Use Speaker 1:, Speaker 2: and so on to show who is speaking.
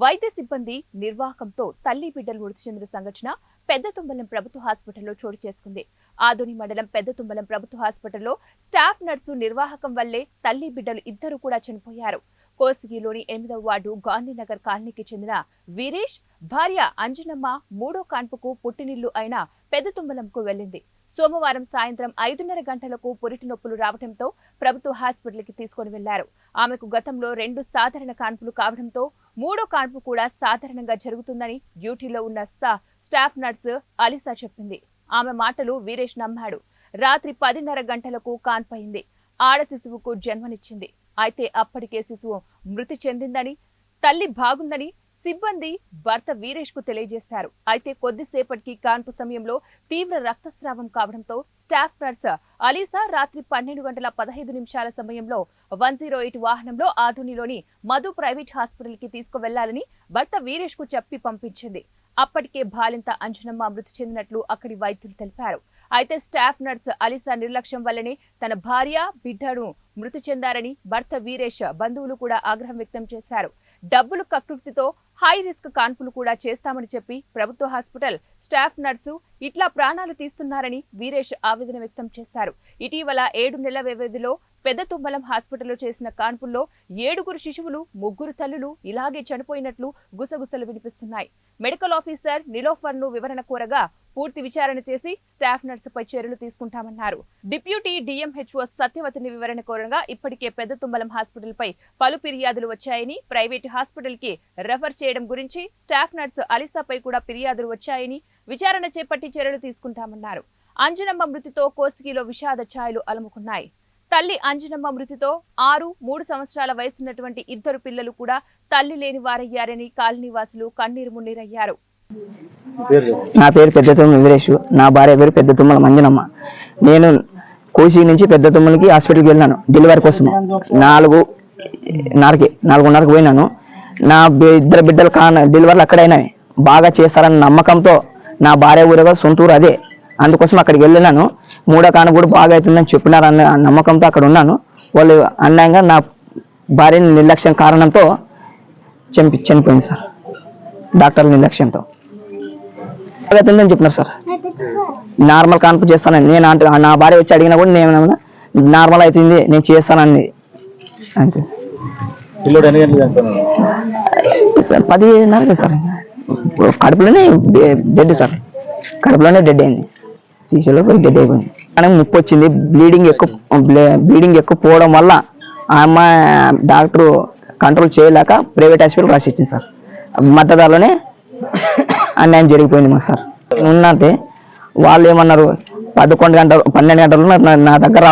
Speaker 1: వైద్య సిబ్బంది నిర్వాహకంతో తల్లి బిడ్డలు మృతి చెందిన సంఘటన పెద్ద తుమ్మలం ప్రభుత్వ హాస్పిటల్లో చోటు చేసుకుంది. ఆదోని మండలం పెద్ద తుమ్మలం ప్రభుత్వ హాస్పిటల్లో స్టాఫ్ నర్సు నిర్వాహకం వల్లే తల్లి బిడ్డలు ఇద్దరు కూడా చనిపోయారు. కోసిగిలోని ఎనిమిదవ వార్డు గాంధీనగర్ కాలనీకి చెందిన వీరేష్ భార్య అంజనమ్మ మూడో కాన్పుకు పుట్టినిల్లు అయిన పెద్ద తుమ్మలంకు వెళ్ళింది సోమవారం సాయంత్రం ఐదున్నర గంటలకు పురిటి నొప్పులు రావడంతో ప్రభుత్వ హాస్పిటల్కి తీసుకుని వెళ్ళారు. ఆమెకు గతంలో రెండు సాధారణ కాన్పులు కావడంతో మూడో కాన్పు కూడా సాధారణంగా జరుగుతుందని డ్యూటీలో ఉన్న సా- స్టాఫ్ నర్సు అలిసా చెప్పింది. ఆమె మాటలు వీరేష్ నమ్మాడు. రాత్రి పదిన్నర గంటలకు కాన్పయింది ఆడ శిశువుకు జన్మనిచ్చింది. అయితే అప్పటికే శిశువు మృతి చెందిందని తల్లి బాగుందని సిబ్బంది భర్త వీరేష్కు తెలియజేశారు. అయితే కొద్దిసేపటికి కాన్పు సమయంలో తీవ్ర రక్తస్రావం కావడంతో స్టాఫ్ నర్స్ అలీసా రాత్రి పన్నెండు గంటల పదహైదు నిమిషాల సమయంలో వన్ జీరో ఎయిట్ వాహనంలో ఆధునిలోని మధు ప్రైవేట్ హాస్పిటల్కి తీసుకువెళ్ళాలని భర్త వీరేష్కు చెప్పి పంపించింది. అప్పటికే బాలింత అంజనమ్మ మృతి చెందినట్లు అక్కడి వైద్యులు తెలిపారు. అయితే స్టాఫ్ నర్స్ అలిసా నిర్లక్ష్యం వల్లనే తన భార్య బిడ్డను మృతి చెందారని భర్త వీరేష్ బంధువులు కూడా ఆగ్రహం వ్యక్తం చేశారు. డబ్బులు కకృతితో హై రిస్క్ కాన్పులు కూడా చేస్తామని చెప్పి ప్రభుత్వ హాస్పిటల్ స్టాఫ్ నర్సు ఇట్లా ప్రాణాలు తీస్తున్నారని వీరేష్ ఆవేదన వ్యక్తం చేశారు. ఇటీవల ఏడు నెలల వ్యవధిలో పెద్ద తుమ్మలం హాస్పిటల్లో చేసిన కాన్పుల్లో ఏడుగురు శిశువులు ముగ్గురు తల్లులు ఇలాగే చనిపోయినట్లు గుసగుసలు వినిపిస్తున్నాయి. మెడికల్ ఆఫీసర్ నిలోఫర్ను వివరణ కోరగా పూర్తి విచారణ చేసి స్టాఫ్ నర్సుపై చర్యలు తీసుకుంటామన్నారు. డిప్యూటీ డిఎంహెచ్ఓ సత్యవతిని వివరణ కోరగా ఇప్పటికే పెద్ద తుమ్మలం హాస్పిటల్ పై పలు ఫిర్యాదులు వచ్చాయని ప్రైవేట్ హాస్పిటల్కి రెఫర్ చేయడం గురించి స్టాఫ్ నర్సు అలిసాపై కూడా ఫిర్యాదులు వచ్చాయని విచారణ చేపట్టి చర్యలు తీసుకుంటామన్నారు. అంజనమ్మ మృతితో కోసిగిలో విషాద ఛాయలు అలముకున్నాయి. తల్లి అంజనమ్మ మృతితో ఆరు మూడు సంవత్సరాల వయసున్నటువంటి ఇద్దరు పిల్లలు కూడా తల్లి లేని వారయ్యారని కాలనీవాసులు కన్నీరు మున్నీరయ్యారు.
Speaker 2: నా పేరు పెద్ద తుమ్మల వీరేష్ నా భార్య పేరు పెద్ద తుమ్మల మంజనమ్మ. నేను కోసి నుంచి పెద్ద తుమ్మలకి హాస్పిటల్కి వెళ్ళాను డెలివరీ కోసం. నాలుగు నరకి నాలుగున్నరకు పోయినాను. నా ఇద్దరు బిడ్డలు కాన డెలివరీలు అక్కడైనాయి బాగా చేస్తారన్న నమ్మకంతో నా భార్య ఊరగా సొంత ఊరు అదే. అందుకోసం అక్కడికి వెళ్ళినాను. మూడో కాన కూడా బాగా అవుతుందని చెప్పినారన్న నమ్మకంతో అక్కడ ఉన్నాను. వాళ్ళు అన్యాయంగా నా భార్యని నిర్లక్ష్యం కారణంతో చంపి చనిపోయింది సార్. డాక్టర్ల నిర్లక్ష్యంతో. బాగా అవుతుందని చెప్పినారు సార్. నార్మల్ కాన్పు చేస్తానని నేను అంటే నా భార్య వచ్చి అడిగినా కూడా నేను నార్మల్ అవుతుంది నేను చేస్తానని అంతే సార్. పదిన్నరకే సార్ కడుపులోనే డెడ్ సార్. కడుపులోనే డెడ్ అయింది. తీసేలోపు డెడ్ అయిపోయింది కానీ ముప్పు వచ్చింది. బ్లీడింగ్ ఎక్కువ బ్లీడింగ్ ఎక్కువ పోవడం వల్ల ఆ అమ్మాయి డాక్టర్ కంట్రోల్ చేయలేక ప్రైవేట్ హాస్పిటల్ రాసిచ్చింది సార్. మద్దతులోనే అన్యాయం జరిగిపోయింది మాకు సార్. ఉన్నట్టే వాళ్ళు ఏమన్నారు? పదకొండు గంటలు పన్నెండు గంటలు నా దగ్గర